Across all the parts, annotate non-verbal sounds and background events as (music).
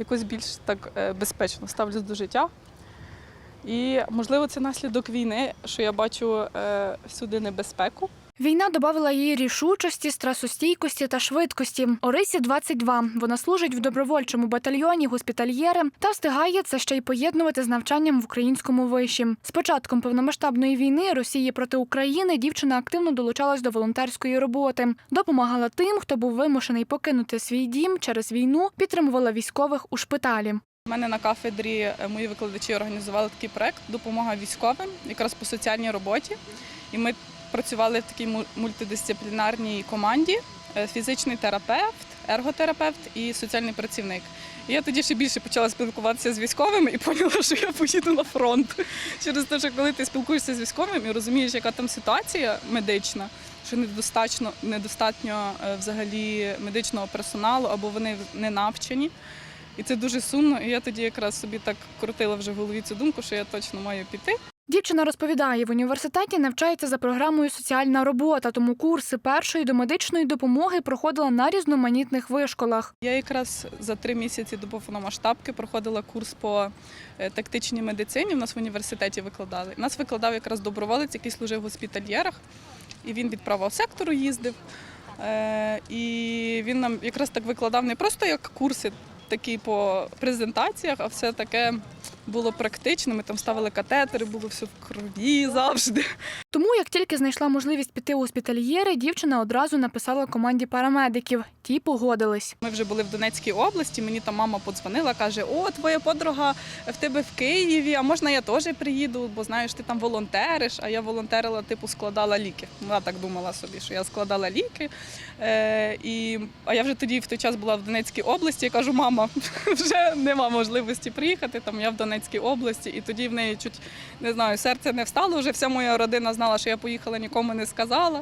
якось більш так е, безпечно ставлюсь до життя. І можливо це наслідок війни, що я бачу е, всюди небезпеку. Війна додавала їй рішучості, стресостійкості та швидкості. Орисі 22. Вона служить в добровольчому батальйоні госпітальєри та встигає це ще й поєднувати з навчанням в українському виші. З початком повномасштабної війни Росії проти України дівчина активно долучалась до волонтерської роботи, допомагала тим, хто був вимушений покинути свій дім через війну, підтримувала військових у шпиталі. У мене на кафедрі е, мої викладачі організували такий проект Допомога військовим, якраз по соціальній роботі. І ми працювали в такій му- мультидисциплінарній команді: е, фізичний терапевт, ерготерапевт і соціальний працівник. І я тоді ще більше почала спілкуватися з військовими і поняла, що я поїду на фронт. Через те, що коли ти спілкуєшся з військовим і розумієш, яка там ситуація медична, що недостатньо, недостатньо взагалі медичного персоналу або вони не навчені. І це дуже сумно. І я тоді якраз собі так крутила вже в голові цю думку, що я точно маю піти. Дівчина розповідає, в університеті навчається за програмою соціальна робота, тому курси першої домедичної допомоги проходила на різноманітних вишколах. Я якраз за три місяці до повномасштабки проходила курс по е, тактичній медицині. У нас в університеті викладали. Нас викладав якраз доброволець, який служив в госпітальєрах, і він від правого сектору їздив. Е, І він нам якраз так викладав не просто як курси, такі по презентаціях, а все таке було практично. Ми там ставили катетери, було все в крові завжди. Тому, як тільки знайшла можливість піти у госпітальєри, дівчина одразу написала команді парамедиків. Ті погодились. Ми вже були в Донецькій області. Мені там мама подзвонила, каже: О, твоя подруга в тебе в Києві. А можна я теж приїду? Бо знаєш, ти там волонтериш. А я волонтерила, типу, складала ліки. Вона так думала собі, що я складала ліки. Е, і, а я вже тоді в той час була в Донецькій області. Я кажу, мама, (laughs) вже нема можливості приїхати. Там я в Донецькій області, і тоді в неї чуть не знаю, серце не встало. Вже вся моя родина знала, що я поїхала, нікому не сказала.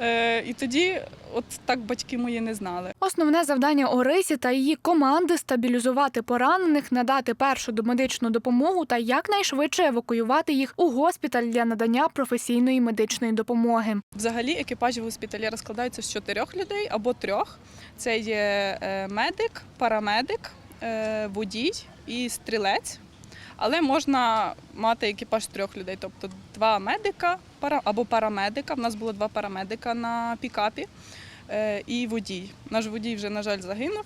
Е, і тоді, от так батьки мої не знали. Основне завдання Орисі та її команди стабілізувати поранених, надати першу домедичну допомогу та якнайшвидше евакуювати їх у госпіталь для надання професійної медичної допомоги. Взагалі екіпажі госпітальєра складаються з чотирьох людей або трьох. Це є е, медик, парамедик, е, водій і стрілець. Але можна мати екіпаж трьох людей, тобто два медика або парамедика. У нас було два парамедика на пікапі е, і водій. Наш водій вже, на жаль, загинув,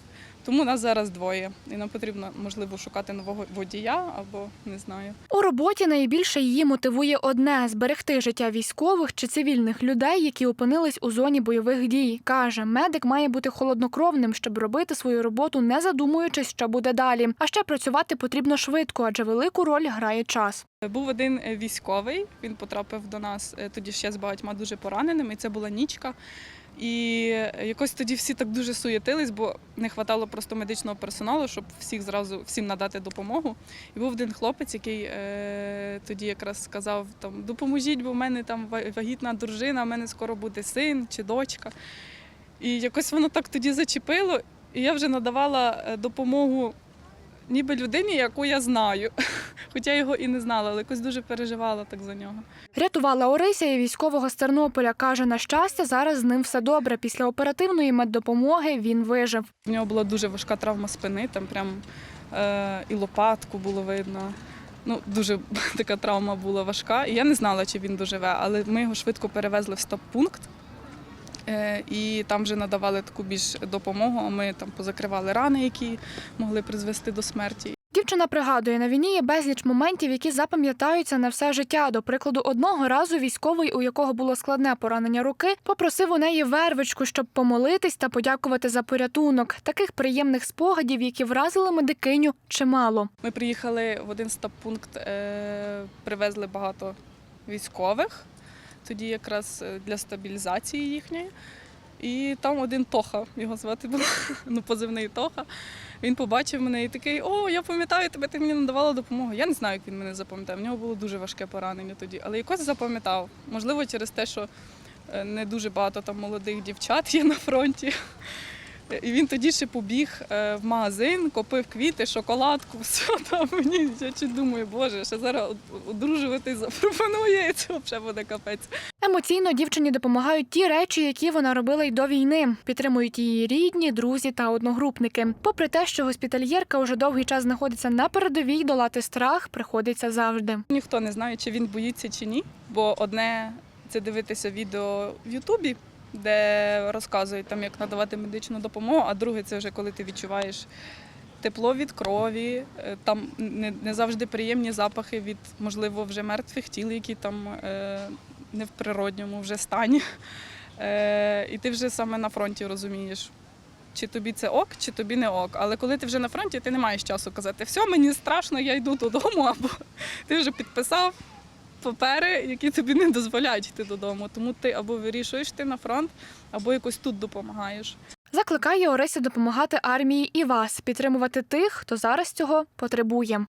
тому нас зараз двоє. І нам потрібно, можливо, шукати нового водія або не знаю. У роботі найбільше її мотивує одне зберегти життя військових чи цивільних людей, які опинились у зоні бойових дій. каже, медик має бути холоднокровним, щоб робити свою роботу, не задумуючись, що буде далі. А ще працювати потрібно швидко, адже велику роль грає час. Був один е, військовий, він потрапив до нас е, тоді ще з багатьма дуже пораненими, і це була нічка. І якось тоді всі так дуже суєтились, бо не вистачало просто медичного персоналу, щоб всіх зразу всім надати допомогу. І був один хлопець, який е, тоді якраз сказав: там допоможіть, бо в мене там вагітна дружина, в мене скоро буде син чи дочка. І якось воно так тоді зачепило, і я вже надавала е, допомогу ніби людині, яку я знаю. (laughs) Хоча його і не знала, але якось дуже переживала так за нього. Рятувала Орися і військового з Тернополя. каже, на щастя, зараз з ним все добре. Після оперативної меддопомоги він вижив. В нього була дуже важка травма спини, там прям е, і лопатку було видно. Ну, дуже (laughs) така травма була важка. І я не знала, чи він доживе, але ми його швидко перевезли в стоп-пункт. Е, і там вже надавали таку більш допомогу. а Ми там позакривали рани, які могли призвести до смерті. Дівчина пригадує, на війні є безліч моментів, які запам'ятаються на все життя. До прикладу, одного разу військовий, у якого було складне поранення руки, попросив у неї вервичку, щоб помолитись та подякувати за порятунок. Таких приємних спогадів, які вразили медикиню, чимало. Ми приїхали в один стоп-пункт, е, привезли багато військових, тоді якраз е, для стабілізації їхньої. І там один Тоха, його звати було, (laughs) ну, позивний Тоха. Він побачив мене і такий: О, я пам'ятаю тебе, ти мені надавала допомогу. Я не знаю, як він мене запам'ятав. В нього було дуже важке поранення тоді, але якось запам'ятав. Можливо, через те, що е, не дуже багато там молодих дівчат є на фронті. І він тоді ще побіг е, в магазин, купив квіти, шоколадку, (laughs) все там мені. Я чи думаю, боже, ще зараз од- одружуватись запропонує, і це взагалі буде капець. Емоційно дівчині допомагають ті речі, які вона робила й до війни. Підтримують її рідні, друзі та одногрупники. Попри те, що госпітальєрка уже довгий час знаходиться на передовій, долати страх приходиться завжди. Ніхто не знає, чи він боїться чи ні. Бо одне це дивитися відео в Ютубі, де розказують там, як надавати медичну допомогу, а друге це вже коли ти відчуваєш тепло від крові, е, там не, не завжди приємні запахи від, можливо, вже мертвих тіл, які там е, не в природньому вже стані. Е, і ти вже саме на фронті розумієш. Чи тобі це ок, чи тобі не ок. Але коли ти вже на фронті, ти не маєш часу казати, все, мені страшно, я йду додому, або ти вже підписав папери, які тобі не дозволяють йти додому. Тому ти або вирішуєш ти на фронт, або якось тут допомагаєш. Закликає Орися допомагати армії і вас, підтримувати тих, хто зараз цього потребує.